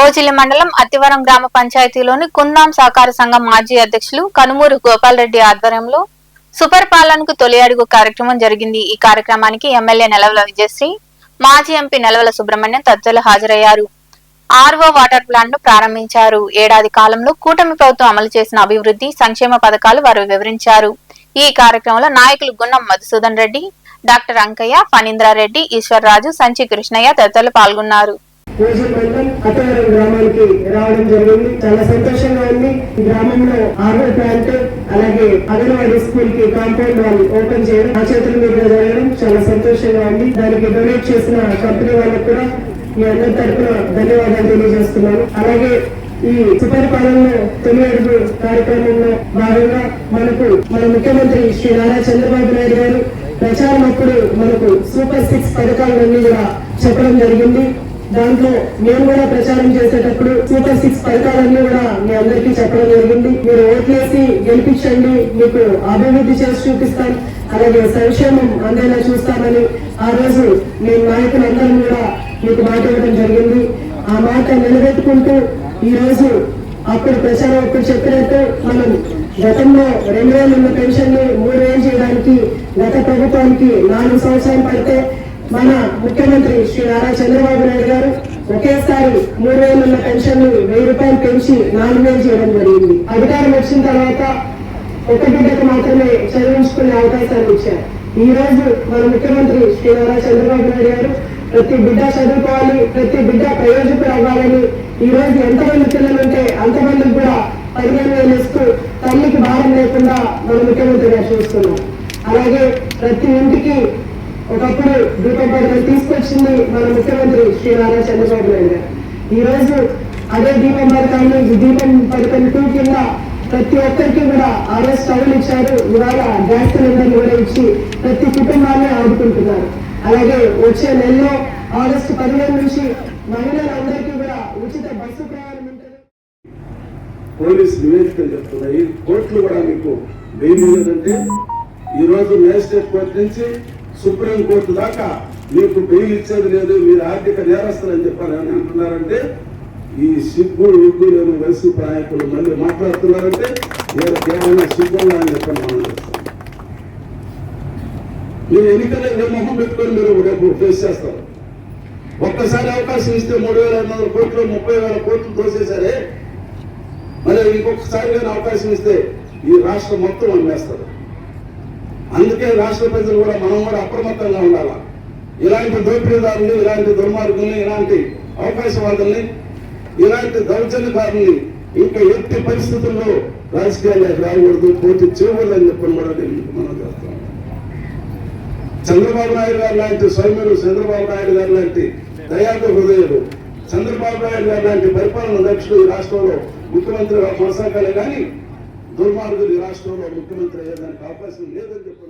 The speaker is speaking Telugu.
ఓజిలి మండలం అతివరం గ్రామ పంచాయతీలోని కుందాం సహకార సంఘం మాజీ అధ్యక్షులు కనుమూరు గోపాలరెడ్డి ఆధ్వర్యంలో సుపరిపాలనకు తొలి అడుగు కార్యక్రమం జరిగింది. ఈ కార్యక్రమానికి ఎమ్మెల్యే నెలవల విజయశ్రీ మాజీ ఎంపీ నెలవల సుబ్రహ్మణ్యం తదితరులు హాజరయ్యారు. ఆర్వో వాటర్ ప్లాంట్ను ప్రారంభించారు. ఏడాది కాలంలో కూటమి ప్రభుత్వం అమలు చేసిన అభివృద్ధి సంక్షేమ పథకాలు వారు వివరించారు. ఈ కార్యక్రమంలో నాయకులు గున్నం మధుసూదన్ రెడ్డి డాక్టర్ అంకయ్య ఫణీంద్రారెడ్డి ఈశ్వర్రాజు సంచి కృష్ణయ్య తదితరులు పాల్గొన్నారు. రోజు మండలం అత్తవరం గ్రామానికి రావడం జరిగింది. చాలా సంతోషంగా ఉంది. గ్రామంలో ఆర్వో ప్లాంట్ అలాగే అంగన్వాడీ స్కూల్కి కాంపౌండ్ వాళ్ళు ఓపెన్ చేయడం ఆ చేతుల మీద జరగడం చాలా సంతోషంగా ఉంది. దానికి డొనేట్ చేసిన కంపెనీ వాళ్ళకు కూడా మీ అందరి తరఫున ధన్యవాదాలు తెలియజేస్తున్నాను. అలాగే ఈ సుపరిపాలనలో తొలి అడుగు కార్యక్రమంలో భాగంగా మనకు మన ముఖ్యమంత్రి శ్రీ నారా చంద్రబాబు నాయుడు గారు ప్రచారం అప్పుడు మనకు సూపర్ సిక్స్ పథకాలన్నీ కూడా చెప్పడం జరిగింది. దాంట్లో మేము కూడా ప్రచారం చేసేటప్పుడు సూపర్ సిక్స్ పథకాలన్నీ కూడా మీ అందరికీ చెప్పడం జరిగింది. మీరు ఓట్లేసి గెలిపించండి. మీకు అభివృద్ధి చేసి చూపిస్తాం. అలాగే సంక్షేమం అందేలా చూస్తామని ఆ రోజు మీ నాయకులందరం కూడా మీకు మాట ఇవ్వడం జరిగింది. ఆ మాట నిలబెట్టుకుంటూ ఈ రోజు అప్పుడు ప్రచారం అప్పుడు చెప్పినట్టు మనం గతంలో రెండు వేలు ఉన్న పెన్షన్ని మూడు వేలు చేయడానికి గత ప్రభుత్వానికి నాలుగు సంవత్సరాలు పడితే మన ముఖ్యమంత్రి శ్రీ నారా చంద్రబాబు నాయుడు గారు ఒకేసారి మూడు వేలున్న పెన్షన్ వెయ్యి రూపాయలు పెంచి నాలుగు వేలు చేయడం జరిగింది. అధికారం వచ్చిన తర్వాత ఒక బిడ్డకు మాత్రమే చదివించుకునే అవకాశాలు ఇచ్చారు. ఈ రోజు మన ముఖ్యమంత్రి శ్రీ నారా చంద్రబాబు నాయుడు గారు ప్రతి బిడ్డ చదువుకోవాలి ప్రతి బిడ్డ ప్రయోజకులు అవ్వాలని ఈ రోజు ఎంతమంది పిల్లలు ఉంటే అంతమందికి కూడా పదిహేను వేలు ఇస్తూ తల్లికి భారం లేకుండా మన ముఖ్యమంత్రి గారు చూస్తున్నారు. అలాగే ప్రతి ఇంటికి ఒకప్పుడు దీపం తీసుకొచ్చింది మన ముఖ్యమంత్రి శ్రీ నారా చంద్రబాబు నాయుడు గారు. ఈ రోజు అదే దీపం పథకాన్ని దీపం పథకం టూ కింద ప్రతి ఒక్కరికి కూడా ఆర్ఎస్ స్టవ్లు ఇచ్చారు. ఇవాళ గ్యాస్ సిలిండర్లు కూడా ఇచ్చి ప్రతి కుటుంబాన్ని ఆదుకుంటున్నారు. అలాగే వచ్చే నెలలో ఆగస్టు పదిహేను నుంచి మహిళలందరికీ కూడా ఉచిత బస్సు ప్రయాణం ఉంటుంది. పోలీస్ నివేదికలు చెప్తున్నాయి. కోర్టులు కూడా మీకు బెయిల్ లేదంటే ఈ రోజు మేజిస్ట్రేట్ కోర్టు నుంచి సుప్రీం కోర్టు దాకా మీకు బెయిల్ ఇచ్చేది లేదు మీరు ఆర్థిక నేరస్తులు అని చెప్పని అని అంటున్నారంటే ఈ సిగ్గు ఎగ్గు వయసు వైసీపీ మళ్ళీ మాట్లాడుతున్నారంటే మీరు ఏమైనా సిగ్గులు అని చెప్పని మనం మీరు ఎన్నికల్లో మొహం పెట్టుకొని మీరు రేపు ఫేస్ చేస్తారు. ఒక్కసారి అవకాశం ఇస్తే మూడు వేల ఐదు వందల కోట్లు ముప్పై వేల కోట్లు తోసేసారే మరి ఇంకొకసారి కానీ అవకాశం ఇస్తే ఈ రాష్ట్రం మొత్తం అమ్మేస్తారు. అందుకే రాష్ట్ర ప్రజలు కూడా మనం కూడా అప్రమత్తంగా ఉండాలి. ఇలాంటి దోపిడీదారులు ఇలాంటి దుర్మార్గుల్ని ఇలాంటి అవకాశవాదుల్ని ఇలాంటి దౌర్జన్యకారుల్ని ఇంకా ఎట్టి పరిస్థితుల్లో రాజకీయాలకు రాకూడదు పోటీ చేయకూడదు అని చెప్పని కూడా మనం చేస్తాం చంద్రబాబు నాయుడు గారు లాంటి స్వయములు చంద్రబాబు నాయుడు గారు లాంటి దయాకు హృదయులు చంద్రబాబు నాయుడు గారు లాంటి పరిపాలన దక్షులు ఈ రాష్ట్రంలో ముఖ్యమంత్రిగా కొనసాగాలి కానీ దుర్మార్గులు ఈ రాష్ట్రంలో ముఖ్యమంత్రి అయ్యేదానికి అవకాశం లేదని చెప్పి